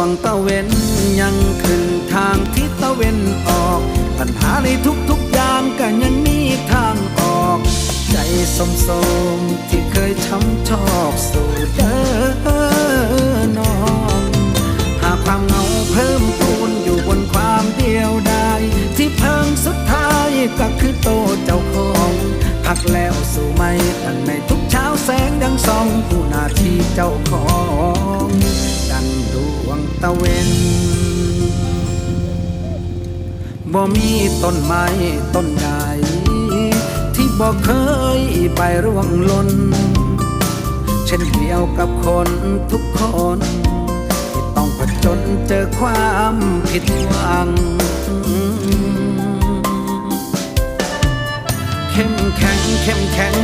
วงตะเวนยังขึ้นทางทิศตะเวนออก ปัญหาในทุกๆอย่างก็ยังมีทางออก ใจสมสมๆที่เคยช้ำชอกสู่เดินนอง หากความเหงาเพิ่มพูนอยู่บนความเดียวดายที่เพิ่งสุดท้ายก็คือโตเจ้าของพักแล้วสู่ไม่ดังในทุกเช้าแสงยังส่องผู้นาที่เจ้าของ เวนบ่มีต้นไม้ต้นใดที่บ่เคยไปร่วงหล่นเช่นเดียวกับคนทุกคน ที่ต้องผจญเจอความผิดหวัง เข้มแข็งเข้มแข็ง